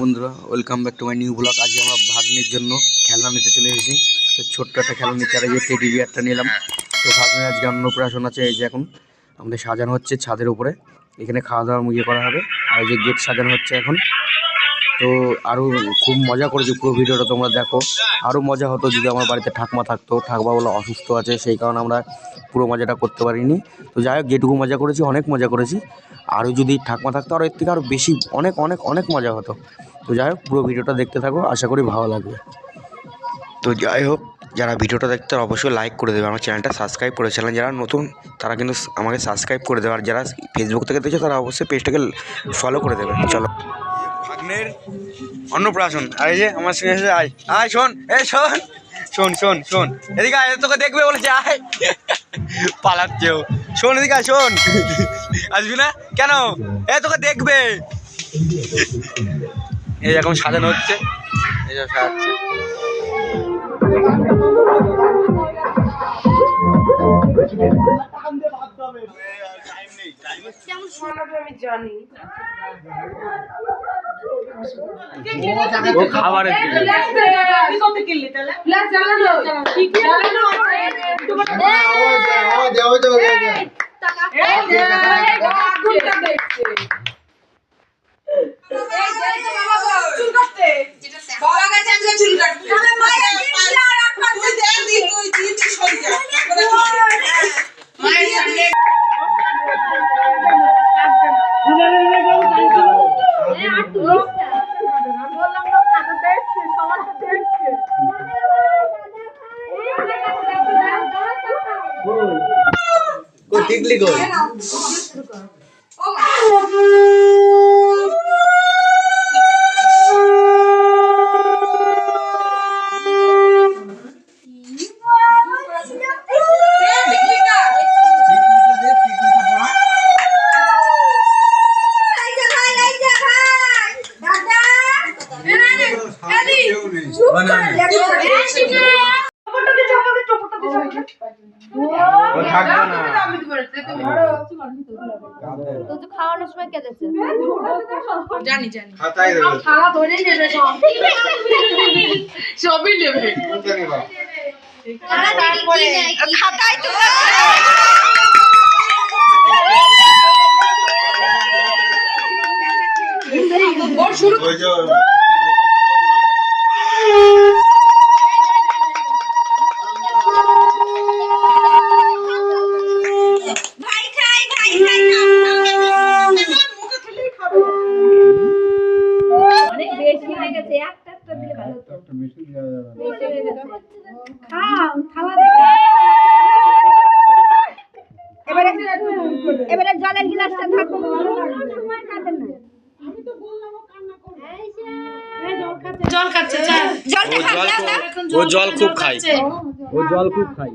বন্ধুরা welcome back new blog আজকে আমরা ভাগ্নের জন্য খেলনা নিতে চলে এসেছি। তো ছোট্ট একটা খেলনা নিতে আর টেডি বিয়ারটা নিলাম। তো ভাগ্নের আজকে অন্নপ্রাশন আছে, এই যে এখন আমাদের সাজানো হচ্ছে ছাদের উপরে। এখানে খাওয়া দাওয়া ইয়ে করা হবে। আর এই যে গেট সাজানো হচ্ছে এখন। তো আরও খুব মজা করেছি পুরো ভিডিওটা, তোমরা দেখো। আরও মজা হতো যদি আমার বাড়িতে ঠাকমা থাকতো। ঠাকমা বলে অসুস্থ আছে, সেই কারণে আমরা পুরো মজাটা করতে পারিনি। তো যাই হোক, যেটুকু মজা করেছি, অনেক মজা করেছি। আরও যদি ঠাকমা থাকতো আরও এর থেকে আরও বেশি, অনেক অনেক অনেক মজা হতো। তো যাই হোক, পুরো ভিডিওটা দেখতে থাকো, আশা করি ভালো লাগবে। তো যাই হোক, যারা ভিডিওটা দেখতে অবশ্যই লাইক করে দেবে। আমার চ্যানেলটা সাবস্ক্রাইব করে করেছিলেন যারা নতুন, তারা কিন্তু আমাকে সাবস্ক্রাইব করে দেবে। আর যারা ফেসবুক থেকে দেখছ, তারা অবশ্যই পেজটাকে ফলো করে দেবে। চলো। ভাগ্নের অন্নপ্রাশন। আর এই যে, আমার সঙ্গে এসে আয়। আয়, শোন এ শোন শোন শোন শোন। এদিকে আয়, তোকে দেখবে বলেছে, আয়। পালাচ্ছেও শোন, এদিকে আয়, শোন। আসবি না? কেন? এ, তোকে দেখবে। এই এখন সাজানো হচ্ছে। এই যে সাজাচ্ছে। আমি জানি। ও খাবারের বাবা গেছে আজকে চুল কাটতে টিকলি কই? ও থাকবে না। তো তো খাওয়ানোর সময় কেঁদেছে জানি জানি। খাতায় দেবে। খাওয়া ধরে নেবে সবই নেবে। খাতায় তো ওর শুরু এবারে এবারে জলের গ্লাসটা ধরো। সময় খাবেন না জল খাচ্ছে জলটা ও জল ও জল খুব খায়। ও জল খুব খায়।